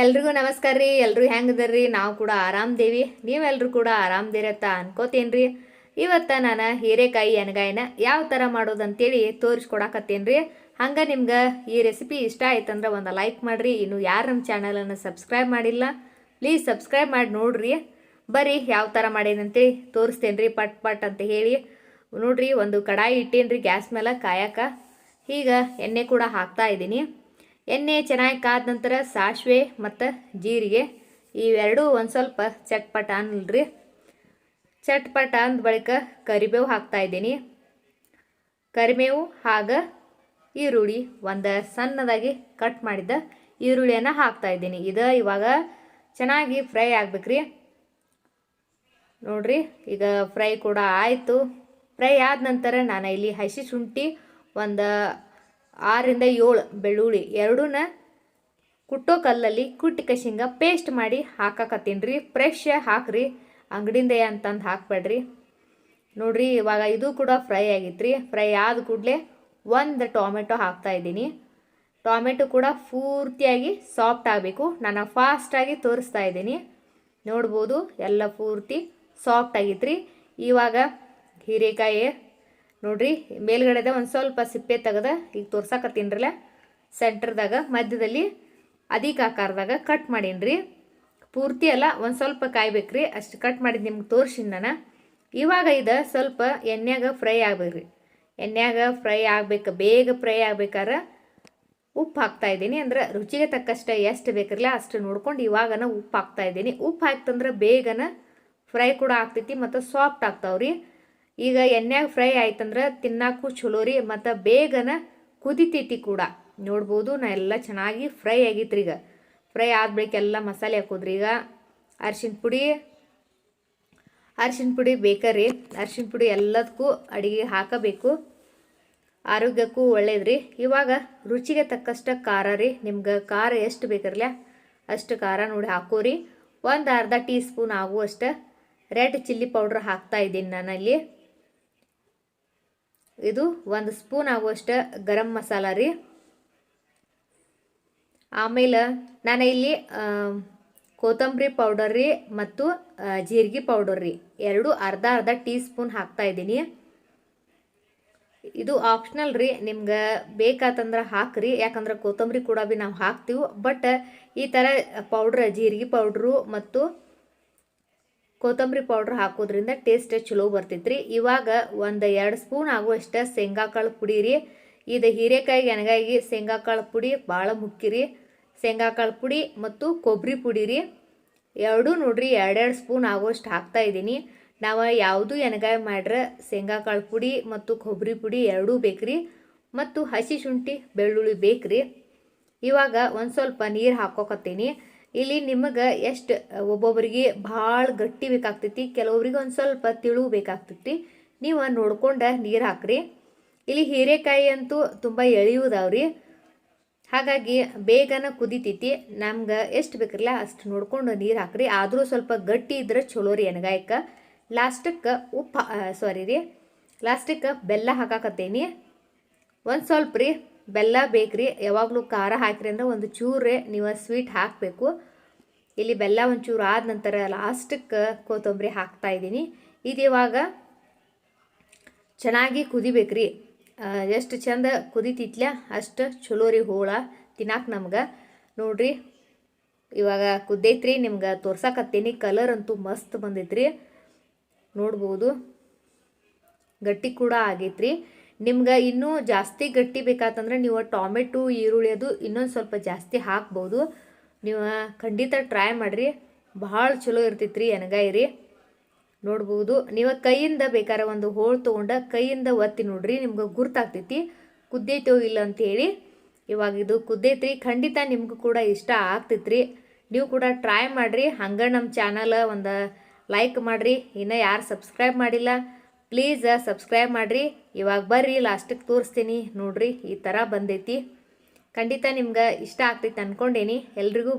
ಎಲ್ರಿಗೂ ನಮಸ್ಕಾರ ರೀ ಎಲ್ಲರೂ ಹೆಂಗದರ್ರಿ ನಾವು ಕೂಡ ಆರಾಮ್ದೇವಿ ನೀವೆಲ್ಲರೂ ಕೂಡ ಆರಾಮ್ದಿರತ್ತ ಅನ್ಕೋತೇನ್ರಿ ರೀ. ಇವತ್ತು ನಾನು ಹೀರೆಕಾಯಿ ಎನಗಾಯಿನ ಯಾವ ಥರ ಮಾಡೋದಂತೇಳಿ ತೋರಿಸ್ಕೊಡಕತ್ತೇನೆ ರೀ. ಹಂಗೆ ನಿಮ್ಗೆ ಈ ರೆಸಿಪಿ ಇಷ್ಟ ಆಯ್ತಂದ್ರೆ ಒಂದು ಲೈಕ್ ಮಾಡಿರಿ. ಇನ್ನು ಯಾರು ನಮ್ಮ ಚಾನಲನ್ನು ಸಬ್ಸ್ಕ್ರೈಬ್ ಮಾಡಿಲ್ಲ, ಪ್ಲೀಸ್ ಸಬ್ಸ್ಕ್ರೈಬ್ ಮಾಡಿ ನೋಡ್ರಿ. ಬರ್ರಿ ಯಾವ ಥರ ಮಾಡೇನಂತೇಳಿ ತೋರಿಸ್ತೇನೆ ರೀ ಪಟ್ ಪಟ್ ಅಂತ ಹೇಳಿ. ನೋಡ್ರಿ, ಒಂದು ಕಡಾಯಿ ಇಟ್ಟೇನಿ ರೀ ಗ್ಯಾಸ್ ಮೇಲೆ ಕಾಯಕ. ಈಗ ಎಣ್ಣೆ ಕೂಡ ಹಾಕ್ತಾ ಇದ್ದೀನಿ ಎಣ್ಣೆ ಚೆನ್ನಾಗಿ ಕಾದ ನಂತರ ಸಾಸಿವೆ ಮತ್ತು ಜೀರಿಗೆ, ಇವೆರಡೂ ಒಂದು ಸ್ವಲ್ಪ ಚಟ್ಪಟ ಅನ್ನಲ್ರಿ ಚಟ್ಪಟ ಅಂದ ಬಳಿಕ ಕರಿಬೇವು ಹಾಕ್ತಾ ಇದ್ದೀನಿ. ಕರಿಬೇವು ಹಾಗ ಈರುಳ್ಳಿ ಒಂದು ಸಣ್ಣದಾಗಿ ಕಟ್ ಮಾಡಿದ್ದ ಈರುಳ್ಳಿಯನ್ನು ಹಾಕ್ತಾ ಇದ್ದೀನಿ. ಇದು ಇವಾಗ ಚೆನ್ನಾಗಿ ಫ್ರೈ ಆಗ್ಬೇಕ್ರಿ. ನೋಡ್ರಿ, ಈಗ ಫ್ರೈ ಕೂಡ ಆಯಿತು. ಫ್ರೈ ಆದ ನಂತರ ನಾನು ಇಲ್ಲಿ ಹಸಿ ಶುಂಠಿ ಒಂದು ಆರರಿಂದ ಏಳು ಬೆಳ್ಳುಳ್ಳಿ ಎರಡೂನ ಕುಟ್ಟೋ ಕಲ್ಲಲ್ಲಿ ಕುಟ್ಟಿಕ ಕಶಿಂಗ ಪೇಸ್ಟ್ ಮಾಡಿ ಹಾಕಕತ್ತೀನಿ ರೀ ಫ್ರೆಶ್ ಹಾಕ್ರಿ. ಅಂಗಡಿಯಿಂದ ಅಂತಂದು ಹಾಕ್ಬೇಡ್ರಿ. ನೋಡ್ರಿ, ಇವಾಗ ಇದು ಕೂಡ ಫ್ರೈ ಆಗಿತ್ತು ರೀ ಫ್ರೈ ಆದ ಕೂಡಲೇ ಒಂದು ಟೊಮೆಟೊ ಹಾಕ್ತಾ ಇದ್ದೀನಿ. ಟೊಮೆಟೊ ಕೂಡ ಪೂರ್ತಿಯಾಗಿ ಸಾಫ್ಟ್ ಆಗಬೇಕು. ನಾನು ಫಾಸ್ಟಾಗಿ ತೋರಿಸ್ತಾ ಇದ್ದೀನಿ. ನೋಡ್ಬೋದು, ಎಲ್ಲ ಪೂರ್ತಿ ಸಾಫ್ಟ್ ಆಗಿತ್ತು ರೀ ಇವಾಗ ಹೀರೆಕಾಯಿ ನೋಡ್ರಿ, ಮೇಲ್ಗಡೆದ ಒಂದು ಸ್ವಲ್ಪ ಸಿಪ್ಪೆ ತೆಗೆದ ಈಗ ತೋರ್ಸಕತ್ತೀನ್ರಲ್ಲ ಸೆಂಟ್ರದಾಗ ಮಧ್ಯದಲ್ಲಿ ಅಧಿಕ ಆಕಾರದಾಗ ಕಟ್ ಮಾಡೀನಿ ಪೂರ್ತಿ ಅಲ್ಲ ಒಂದು ಸ್ವಲ್ಪ ಕಾಯ್ಬೇಕ್ರಿ, ಅಷ್ಟು ಕಟ್ ಮಾಡಿದ್ದು ನಿಮ್ಗೆ ತೋರ್ಸಿನ್ ನಾನು. ಇವಾಗ ಇದು ಸ್ವಲ್ಪ ಎಣ್ಣೆಯಾಗ ಫ್ರೈ ಆಗ್ಬೇಕ್ರಿ. ಎಣ್ಣೆಯಾಗ ಫ್ರೈ ಆಗ್ಬೇಕು, ಬೇಗ ಫ್ರೈ ಆಗ್ಬೇಕಾದ್ರೆ ಉಪ್ಪು ಹಾಕ್ತಾ ಇದ್ದೀನಿ, ಅಂದ್ರೆ ರುಚಿಗೆ ತಕ್ಕಷ್ಟು ಎಷ್ಟು ಬೇಕಿರಲ್ಲ ಅಷ್ಟು ನೋಡ್ಕೊಂಡು ಇವಾಗನ ಉಪ್ಪು ಹಾಕ್ತಾ ಇದ್ದೀನಿ. ಉಪ್ಪು ಹಾಕ್ತಂದ್ರೆ ಬೇಗನ ಫ್ರೈ ಕೂಡ ಆಗ್ತೈತಿ, ಮತ್ತು ಸಾಫ್ಟ್ ಆಗ್ತಾವ್ರಿ. ಈಗ ಎಣ್ಣೆಗೆ ಫ್ರೈ ಆಯ್ತಂದ್ರೆ ತಿನ್ನಾಕು ಚಲೋ ರೀ ಮತ್ತು ಬೇಗನ ಕುದಿತೈತಿ ಕೂಡ. ನೋಡ್ಬೋದು ನಾ ಎಲ್ಲ ಚೆನ್ನಾಗಿ ಫ್ರೈ ಆಗೈತ್ರಿ ಈಗ. ಫ್ರೈ ಆದ್ಬೇಕೆಲ್ಲ ಮಸಾಲೆ ಹಾಕೋದ್ರಿ ಈಗ. ಅರ್ಶಿನ ಪುಡಿ ಅರ್ಶಿನ ಪುಡಿ ಬೇಕರಿ. ಅರ್ಶಿನ ಪುಡಿ ಎಲ್ಲದಕ್ಕೂ ಅಡುಗೆ ಹಾಕಬೇಕು. ಆರೋಗ್ಯಕ್ಕೂ ಒಳ್ಳೇದ್ರಿ. ಇವಾಗ ರುಚಿಗೆ ತಕ್ಕಷ್ಟು ಖಾರ ರೀ. ನಿಮ್ಗೆ ಖಾರ ಎಷ್ಟು ಬೇಕಿರಲ್ಲ ಅಷ್ಟು ಖಾರ ನೋಡಿ ಹಾಕೋರಿ. ಒಂದು ಅರ್ಧ ಟೀ ಸ್ಪೂನ್ ಆಗುವಷ್ಟು ರೆಡ್ ಚಿಲ್ಲಿ ಪೌಡ್ರ್ ಹಾಕ್ತಾ ಇದ್ದೀನಿ ನಾನಲ್ಲಿ. ಇದು ಒಂದು ಸ್ಪೂನ್ ಆಗುವಷ್ಟು ಗರಂ ಮಸಾಲ ರೀ. ಆಮೇಲೆ ನಾನು ಇಲ್ಲಿ ಕೊತ್ತಂಬರಿ ಪೌಡರ್ ರೀ ಮತ್ತು ಜೀರಿಗೆ ಪೌಡರ್ ರೀ. ಎರಡು ಅರ್ಧ ಅರ್ಧ ಟೀ ಸ್ಪೂನ್ ಹಾಕ್ತಾ ಇದ್ದೀನಿ. ಇದು ಆಪ್ಷನಲ್ ರೀ, ನಿಮ್ಗೆ ಬೇಕಾತಂದ್ರೆ ಹಾಕ್ರಿ ಯಾಕಂದ್ರೆ ಕೊತ್ತಂಬರಿ ಕೂಡ ಭೀ ನಾವು ಹಾಕ್ತೀವಿ. ಬಟ್ ಈ ಥರ ಪೌಡ್ರ್, ಜೀರಿಗೆ ಪೌಡ್ರು ಮತ್ತು ಕೊತ್ತಂಬರಿ ಪೌಡ್ರ್ ಹಾಕೋದ್ರಿಂದ ಟೇಸ್ಟ್ ಚಲೋ ಬರ್ತೈತ್ರಿ. ಇವಾಗ ಒಂದು ಎರಡು ಸ್ಪೂನ್ ಆಗುವಷ್ಟು ಶೇಂಗಾ ಕಾಳು ಪುಡಿ ರೀ. ಇದು ಹೀರೆಕಾಯಿ ಶೇಂಗಾ ಕಾಳು ಪುಡಿ ಭಾಳ ಮುಖ್ಯ ರೀ. ಶೇಂಗಾ ಕಾಳು ಪುಡಿ ಮತ್ತು ಕೊಬ್ಬರಿ ಪುಡಿ ರೀ. ಎರಡೂ ನೋಡ್ರಿ ಎರಡೆರಡು ಸ್ಪೂನ್ ಆಗುವಷ್ಟು ಹಾಕ್ತಾ ಇದ್ದೀನಿ. ನಾವು ಯಾವುದು ಎನಗಾಯಿ ಮಾಡ್ರೆ ಶೇಂಗಾ ಕಾಳು ಪುಡಿ ಮತ್ತು ಕೊಬ್ಬರಿ ಪುಡಿ ಎರಡೂ ಬೇಕ್ರಿ. ಮತ್ತು ಹಸಿ ಶುಂಠಿ, ಬೆಳ್ಳುಳ್ಳಿ ಬೇಕ್ರಿ. ಇವಾಗ ಒಂದು ಸ್ವಲ್ಪ ನೀರು ಹಾಕೋಕತ್ತೀನಿ. ಇಲ್ಲಿ ನಿಮಗೆ ಎಷ್ಟು ಒಬ್ಬೊಬ್ಬರಿಗೆ ಭಾಳ ಗಟ್ಟಿ ಬೇಕಾಗ್ತೈತಿ, ಕೆಲವೊಬ್ರಿಗೆ ಒಂದು ಸ್ವಲ್ಪ ತಿಳು ಬೇಕಾಗ್ತೈತಿ. ನೀವು ನೋಡ್ಕೊಂಡು ನೀರು ಹಾಕ್ರಿ. ಇಲ್ಲಿ ಹೀರೆಕಾಯಿ ಅಂತೂ ತುಂಬ ಎಳೆಯುವುದಾವ್ರಿ ಹಾಗಾಗಿ ಬೇಗನ ಕುದಿತೈತಿ. ನಮ್ಗೆ ಎಷ್ಟು ಬೇಕಿರಲ್ಲ ಅಷ್ಟು ನೋಡ್ಕೊಂಡು ನೀರು ಹಾಕ್ರಿ. ಆದರೂ ಸ್ವಲ್ಪ ಗಟ್ಟಿ ಇದ್ರೆ ಚಲೋ ರೀ ಎನಗಾಯಕ್ಕೆ ಲಾಸ್ಟಕ್ಕೆ ಉಪ್ಪು ಸಾರಿ ರೀ. ಲಾಸ್ಟಕ್ಕೆ ಬೆಲ್ಲ ಹಾಕಾಕತ್ತೇನಿ. ಒಂದು ಸ್ವಲ್ಪ ರೀ ಬೆಲ್ಲ ಬೇಕ್ರಿ, ಯಾವಾಗಲೂ ಖಾರ ಹಾಕ್ರಿ ಅಂದರೆ ಒಂದು ಚೂರೇ ನೀವು ಸ್ವೀಟ್ ಹಾಕಬೇಕು. ಇಲ್ಲಿ ಬೆಲ್ಲ ಒಂಚೂರು ಆದ ನಂತರ ಲಾಸ್ಟಕ್ಕೆ ಕೊತ್ತಂಬರಿ ಹಾಕ್ತಾ ಇದ್ದೀನಿ. ಇದು ಇವಾಗ ಚೆನ್ನಾಗಿ ಕುದಿಬೇಕ್ರಿ. ಎಷ್ಟು ಚಂದ ಕುದಿತಿತ್ಲ ಅಷ್ಟು ಚಲೋ ರೀ ಹೋಳ. ತಿನ್ನಾಕ ನಮ್ಗೆ. ನೋಡ್ರಿ, ಇವಾಗ ಕುದ್ದೈತ್ರಿ, ನಿಮ್ಗೆ ತೋರ್ಸಕತ್ತೀನಿ. ಕಲರ್ ಅಂತೂ ಮಸ್ತ್ ಬಂದೈತ್ರಿ. ನೋಡ್ಬೋದು. ಗಟ್ಟಿ ಕೂಡ ಆಗೈತ್ರಿ. ನಿಮ್ಗೆ ಇನ್ನೂ ಜಾಸ್ತಿ ಗಟ್ಟಿ ಬೇಕಾತಂದ್ರೆ ನೀವು ಟೊಮೆಟೊ, ಈರುಳ್ಳಿ ಅದು ಇನ್ನೊಂದು ಸ್ವಲ್ಪ ಜಾಸ್ತಿ ಹಾಕ್ಬೋದು. ನೀವು ಖಂಡಿತ ಟ್ರೈ ಮಾಡಿರಿ. ಭಾಳ ಚಲೋ ಇರ್ತೈತ್ರಿ ಎನಗಾಯಿ ರೀ. ನೋಡ್ಬೋದು. ನೀವು ಕೈಯಿಂದ ಬೇಕಾದ್ರೆ ಒಂದು ಹೋಳು ತೊಗೊಂಡು ಕೈಯಿಂದ ಒತ್ತಿ ನೋಡ್ರಿ, ನಿಮ್ಗೆ ಗುರ್ತಾಗ್ತೈತಿ. ಕುದ್ದೈತೋ ಇಲ್ಲ ಅಂತೇಳಿ ಇವಾಗ ಇದು ಕುದ್ದೈತ್ರಿ. ಖಂಡಿತ ನಿಮ್ಗೂ ಕೂಡ ಇಷ್ಟ ಆಗ್ತೈತ್ರಿ. ನೀವು ಕೂಡ ಟ್ರೈ ಮಾಡಿರಿ. ಹಂಗೆ ನಮ್ಮ ಚಾನಲ್ ಒಂದು ಲೈಕ್ ಮಾಡಿರಿ. ಇನ್ನೂ ಯಾರು ಸಬ್ಸ್ಕ್ರೈಬ್ ಮಾಡಿಲ್ಲ ಪ್ಲೀಸ್ ಸಬ್ಸ್ಕ್ರೈಬ್ ಮಾಡಿರಿ. ಇವಾಗ ಬರ್ರಿ ಲಾಸ್ಟಿಗೆ ತೋರಿಸ್ತೀನಿ. ನೋಡ್ರಿ, ಈ ಥರ ಬಂದೈತಿ. ಖಂಡಿತ ನಿಮ್ಗೆ ಇಷ್ಟ ಆಗ್ತೈತೆ ಅಂದ್ಕೊಂಡೇನಿ ಎಲ್ರಿಗೂ